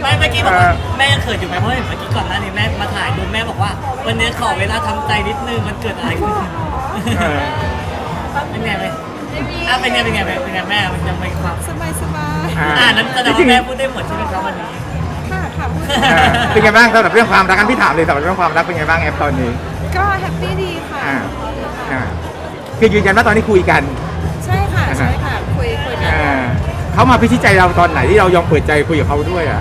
อยู่ไม่เมื่อกี้บอกว่าแม่ยังเขินอยู่ไหมเพราะเห็นเมื่อกี้ก่อนหน้านี้แม่มาถ่ายดูแม่บอกว่า วันนี้ขอเวลาทำใจนิดนึงมันเกิดอะไรขึ้นเออเป็นไงไหมอะเป็นไงเป็นไงเป็นไงแม่มันยังไม่ความสบายสบายอ่าอ่านั้นแสดงว่าแม่พูดได้หมดใช่ไหมครับวันนี้ ค่ะค่ะพูดเออเป็นไงบ้างสำหรับเรื่องความรักกันพี่ถามเลยสำหรับเรื่องความรักเป็นไงบ้างแอปตอนนี้ก็แฮปปี้ดีค่ะ อ่าอ่าคือยืนยันว่าตอนนี้คุยกันใช่ค่ะ ใช่ค่ะ คุยคุยกันอ่าเขามาพิชิตใจเราตอนไหนที่เรายอมเปิดใจคุยกับเขาด้วยอะ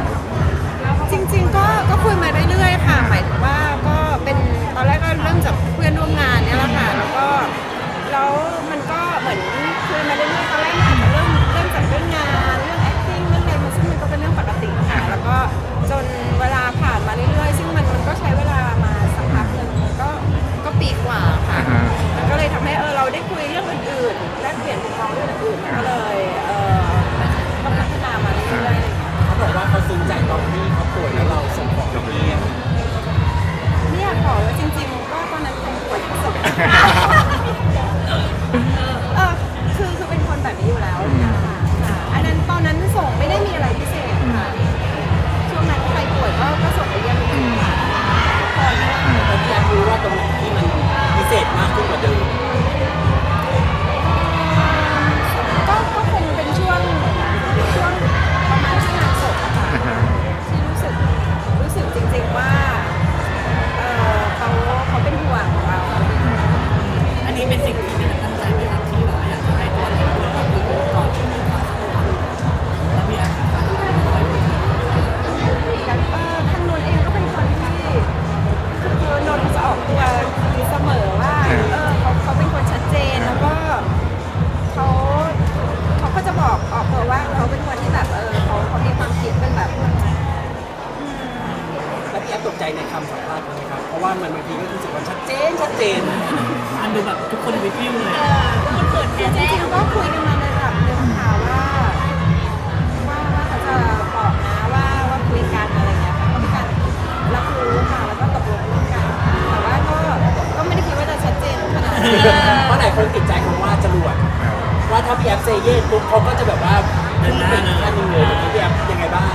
เซเย่ปุ๊บเขาก็จะแบบว่าพุ่งไปอีขั้นหนึงเลยอย่างนี้พี่แอฟยังไงบ้าง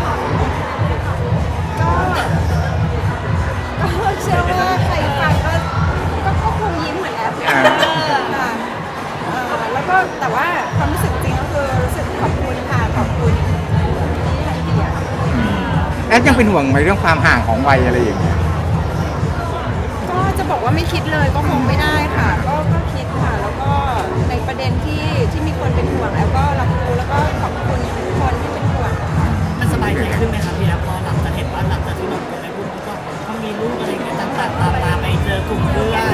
ก็ก็เชื่อว่าใครฟังก็ก็ก็คงยิ้มเหมือนแอปอ่าเออค่ะเออแล้วก็แต่ว่าความรู้สึกจริงก็คือรู้สึกขอบคุณค่ะขอบคุณที่ให้เกียรติแอปยังเป็นห่วงในเรื่องความห่างของวัยอะไรอย่างเงี้ยก็จะบอกว่าไม่คิดเลยก็คงไม่ได้ค่ะ ประเด็นที่ที่มีคนเป็นห่วงแล้วก็รับรู้แล้วก็ขอบคุณทุกคนที่เป็นห่วงค่ะมันสบายใจขึ้นไหมครับพี่แอฟพอหลังจากเห็นว่าหลังจากที่นนท์ได้พูดก็ก็มีลูกอะไรเงี้ยต่างๆตามมาไปเจอกลุ่มเพื่อน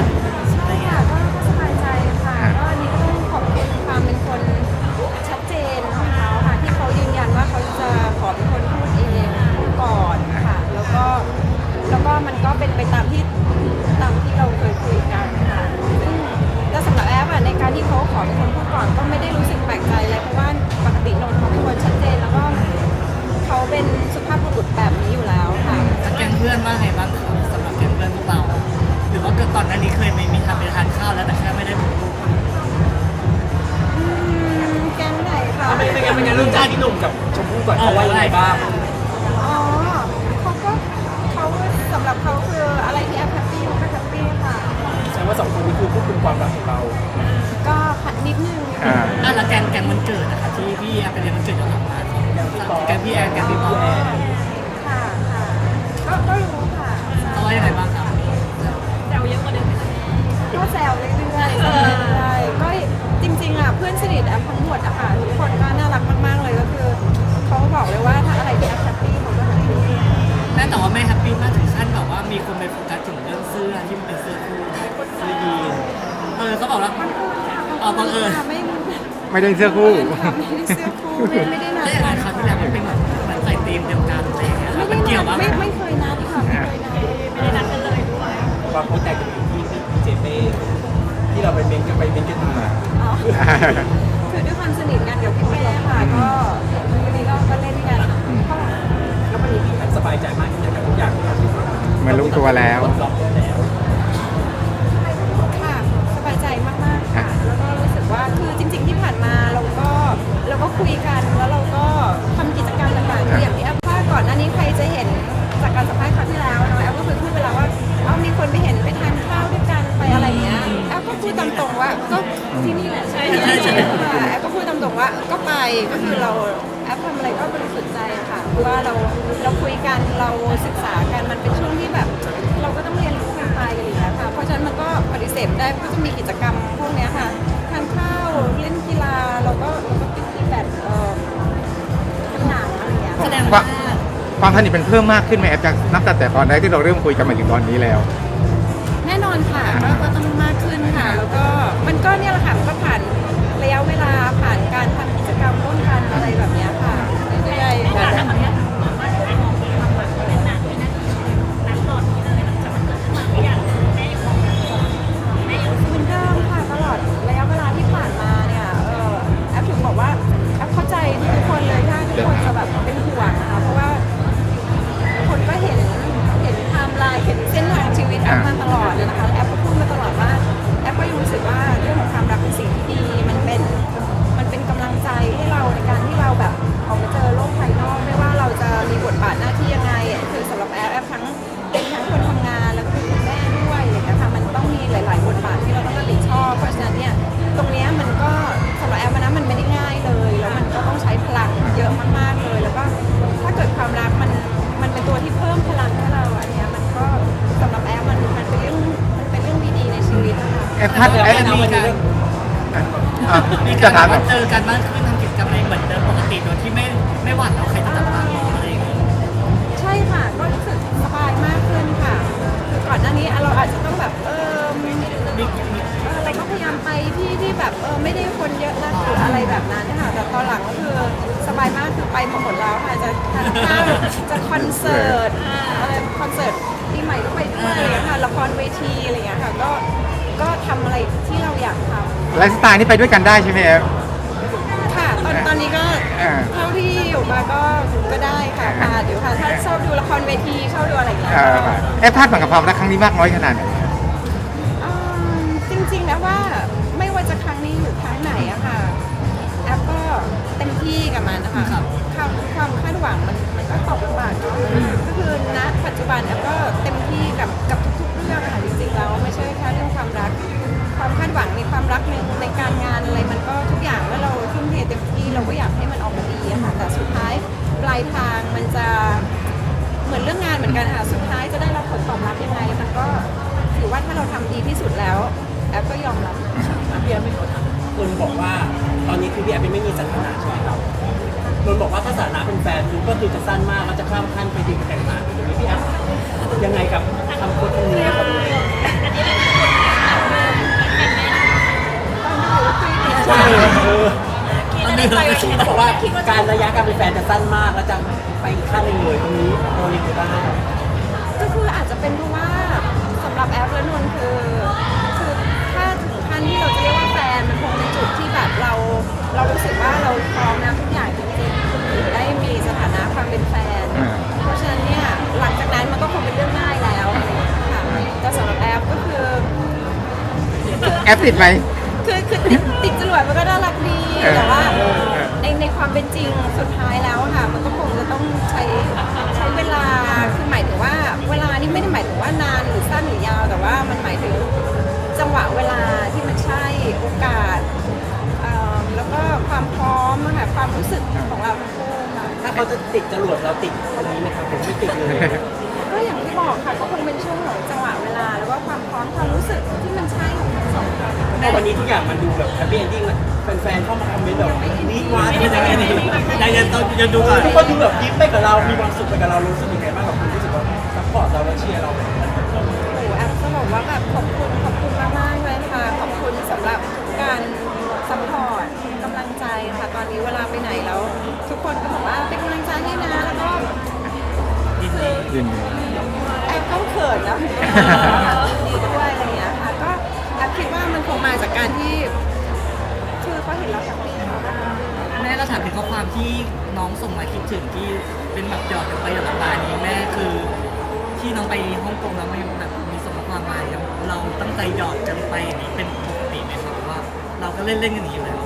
มกับชมพู่ก่อนเขาว่ายังไงบ้างอ๋อเขาก็เขาสำหรับเขาคืออะไรที่แอปแฮปปี้เขาก็แฮปปี้ค่ะ แสดงว่าสองคนนี้คือควบคุมความรักของเรา ก็ขัดนิดนึงอ่า อะแล้วแก๊งแก๊งมันเกิดนะคะที่พี่แอฟไปเรียนมันเกิดย้อนหลังมาแก๊งพี่แอนแก๊งพี่ปอค่ะค่ะก็ก็รู้ค่ะ เขาว่ายังไงบ้างครับก็แซวเรื่อยๆแซวเรื่อยๆก็จริงๆอะเพื่อนสนิทแอปทั้งหมดอะค่ะทุกคนก็น่ารักมากๆเลยก็คือ เขาบอกเลยว่าถ้าอะไรที่แอปแฮปปี้เขาก็แฮปปี้แม่แต่ว่าไม่แฮปปี้มากถึงขั้นแบบว่ามีคนไปโฟกัสถึงเรื่องเสื้อที่มันเป็นเสื้อคู่เสื้อยีนเออเขาบอกว่าอ๋อบังเอิญ ไม่ไม่ได้เสื้อคู่ค่ะไม่ได้เสื้อคู่ไม่ไม่ได้นัดแต่อย่างนั้นคราวที่แล้วมันเป็นเหมือนเหมือนใส่ธีมเดียวกันอะไรอย่างเงี้ยครับมันเกี่ยวบ้างไหมไม่ไม่เคยนัดค่ะไม่เคยนัดไม่ได้นัดกันเลยด้วยความเข้าใจกันอยู่ที่พี่เจเป้ที่เราไปเมนกันไปเมนกันมา อ๋อ คือด้วยความสนิทกันกับพี่เป้ค่ะก็ ก็คือเราแอปทำอะไรก็บริสุทธิ์ใจอะค่ะเพราะว่าเราเราคุยกันเราศึกษากันมันเป็นช่วงที่แบบ เราก็ต้องเรียนรู้กันไปอะไรอย่างเงี้ยค่ะเพราะฉะนั้นมันก็ปฏิเสธไม่ได้ก็จะมีกิจกรรมพวกเนี้ยค่ะทานข้าวเล่นกีฬาเราก็เราก็ติดที่แบบเออทำหนังอะไรอย่างเงี้ยแสดงว่าว่าความสนิทเป็นเพิ่มมากขึ้นไหมแอปจากนับตั้งแต่ตอนแรกที่เราเริ่มคุยกันมาถึงตอนนี้แล้ว แน่นอนค่ะก็ก็ต้องมากขึ้นค่ะ แล้วก็มันก็เนี่ยแหละค่ะมันก็ผ่านระยะเวลาผ่านการทำ แบบเนี้ เป็นตัวที่เพิ่มพลังให้เราอันเนี้ยมันก็สำหรับแอปมันมันเป็นเรื่องมันเป็นเรื่องดีๆในชีวิตนะคะแอปทัดแอปมีการอะมีจะการถามแบบเจอกันมากขึ้นทำกิจกรรมอะไรเหมือนเดิมปกติโดยที่ไม่ไม่หวั่นเอาใครจะจับตามองอะไรอย่างเงี้ยใช่ค่ะก็รู้สึกสบายมากขึ้นค่ะคือก่อนหน้านี้เราอาจจะต้องแบบเออมีมีมีเอออะไรก็พยายามไปที่ที่แบบเออไม่ได้ ไปมาหมดแล้วค่ะจะทานข้าวจะคอนเสิร์ตอะไรคอนเสิร์ตปีใหม่ก็ไปด้วยอะไรอย่างเงี้ยค่ะละครเวทีอะไรอย่างเงี้ยค่ะก็ก็ทำอะไรที่เราอยากทไลฟ์สไตล์นี่ไปด้วยกันได้ใช่ไหมแอปำค่ะตอนตอนนี้ก็อ่าเท่าที่อยู่มาก็ก็ได้ค่ะค่ะเดี๋ยวค่ะถ้าชอบดูละครเวทีชอบดูอะไรอย่างเงี้ยเอ่อแอปทัดหวังกับความรักครั้งนี้มากน้อยขนาดไหน คะครับความความคาดหวังมันมันก็ตอบลำบากเนาะก็คือณปัจจุบันแอปก็เต็มที่กับกับทุกๆเรื่องอะค่ะจริงๆแล้วไม่ใช่แค่เรื่องความรัก ความคาดหวังในความรักในในการงานอะไรมันก็ทุกอย่างเมื่อเราทุ่มเทเต็มที่เราก็อยากให้มันออกมาดีอะค่ะแต่สุดท้ายปลายทางมันจะเหมือนเรื่องงานเหมือนกันค่ะสุดท้ายจะได้รับผลตอบรับยังไงมันก็ถือว่าถ้าเราทำดีที่สุดแล้วแอปก็ยอมรับพี่แอฟไม่ขอถามคนบอกว่าตอนนี้คือพี่แอฟยังไม่มีสถานะใช่ไหมครับ คนบอกว่าถ้าสถานะเป็นแฟนคือก็คือจะสั้นมากแล้วจะข้ามขั้นไปถึงแต่งงานตรงนี้พี่แอฟยังไงกับคำพูดตรงนี้ครับใช่เออตอนนี้เราก็คิดเขาบอกว่าการระยะการเป็นแฟนจะสั้นมากแล้วจะไปขั้นหนึ่งเลยตรงนี้เรายังไงบ้างก็คืออาจจะเป็นเพราะว่าสำหรับแอปและนนคือ ปติดไหม คือคือติดติดจรวดมันก็น่ารักดีเออแต่ว่าเออ ในในความเป็นจริงสุดท้ายแล้วอะค่ะ มันก็คงจะต้องใช้ใช้เวลาคือหมายถึงว่า เวลานี่ไม่ได้หมายถึงว่านานหรือสั้นหรือยาว แต่ว่ามันหมายถึงจังหวะเวลาที่มันใช่โอกาสเอิ่มแล้วก็ความพร้อมอะค่ะความรู้สึกของเราทั้งคู่ค่ะถ้าเขาจะติดจรวดเราติดตรงนี้ไหมครับผมไม่ติดเลย ก็อย่างที่บอกค่ะก็คงเป็นช่วงของ นนี้ทุกอย่างมันดูแบบแฮปปี้เอนดิ้งแล้วแฟนๆเข้ามาคอมเมนต์แบบนี่ว้าไม่ที่ได้ไหนยังนี่ยังต้องยังดูก่อนทุกคนดูแบบยิ้มไปกับเรา มีความสุขไปกับเรา รู้สึกยังไงบ้างกับคุณรู้สึกว่าซัพพอร์ตเราและเชียร์เรา โอ้โหแอปจะบอกว่าแบบขอบคุณขอบคุณมากมากๆเลยค่ะขอบคุณสำหรับทุกการซัพพอร์ตกำลังใจค่ะ ตอนนี้เวลาไปไหนแล้ว ทุกคนก็บอกว่าเป็นกำลังใจให้นะแล้วก็ยินดียินดี แอปต้องเขินนะ จากการที่คือเขาเห็นเราจากปีเขานะแม่ก็ถามถึงข้อความที่น้องส่งมาคิดถึงที่เป็นแบบหยอดกันไปหยอดกันมานี้แม่คือที่น้องไปฮ่องกงแล้วไม่แบบมีส่งข้อความมาเนี่ยเราตั้งใจหยอดกันไปอย่างนี้เป็นปกติไหมครับว่า เราก็เล่นเล่นกันอย่างนี้อยู่แล้ว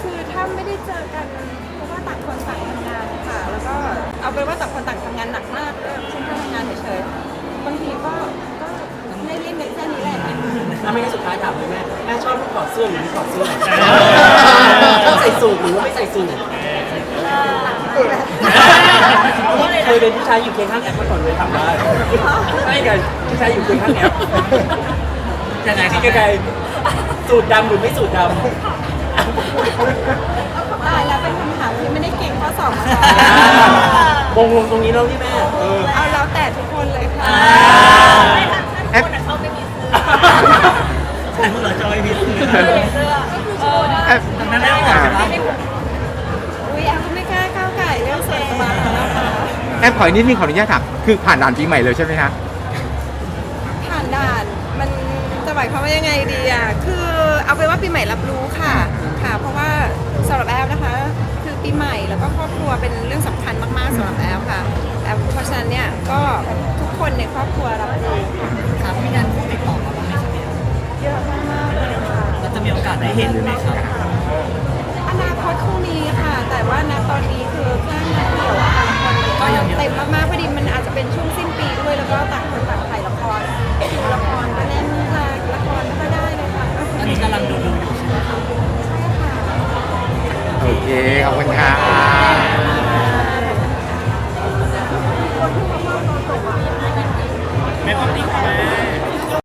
คือถ้าไม่ได้เจอกันเพราะว่าต่างคนต่างทำงานค่ะ แล้วก็เอาเป็นว่าต่างคนต่างทำงานหนักมากก็เช่นแค่ทำงานเฉยๆ แหละถ้าไม่งั้นสุดท้ายถามเลยแม่แม่ชอบลูกถอดเสื้อหรือลูกถอดเสื้อต้องใส่สูทหรือว่าไม่ใส่สูทเคยเป็นผู้ชายอยู่เคียงข้างแอปมาก่อนเลยถามได้ไม่กันผู้ชายอยู่เคียงข้างแอปยังไงครับที่ไกลๆสูตรดำหรือไม่สูตรดำตายแล้วเป็นคำถามที่ไม่ได้เก่งข้อสอบมาก่อนมงลงตรงนี้แล้วนี่แม่เออเอาแล้วแต่ทุกคนเลยค่ะไม่ค่ะถ้าคนอะ ชอบไม่มีเสื้อแต่พวกเราจะไม่มีเสื้อเสื้ออแอปดังนั้นแล้วก่ะอุ้ยแอฟก็ไม่กล้าก้าวไก่เรื่องส่วนตัวของเราค่ะแอปขออีกนิดนึงขออนุญาตถามคือผ่านด่านปีใหม่เลยใช่ไหมคะผ่านด่านมันจะหมายความว่ายังไงดีอะคือเอาไปนว่าปีใหม่รับรู้ค่ะค่ะ เพราะว่าสำหรับแอฟนะคะ ปีใหม่ แล้วก็ครอบครัวเป็นเรื่องสำคัญมากๆสำหรับแอฟค่ะแอฟเพราะฉะนั้นเนี่ยก็ทุกคนในครอบครัวรับรู้ค่ะครับมีงานคู่ติดต่อมาบ้างไหมครับเนี่ยเยอะมากๆเลยค่ะเราจะมีโอกาสได้เห็นไหมครับอนาคตคงมีค่ะ แต่ว่าณตอนนี้คือแค่นัดเดียว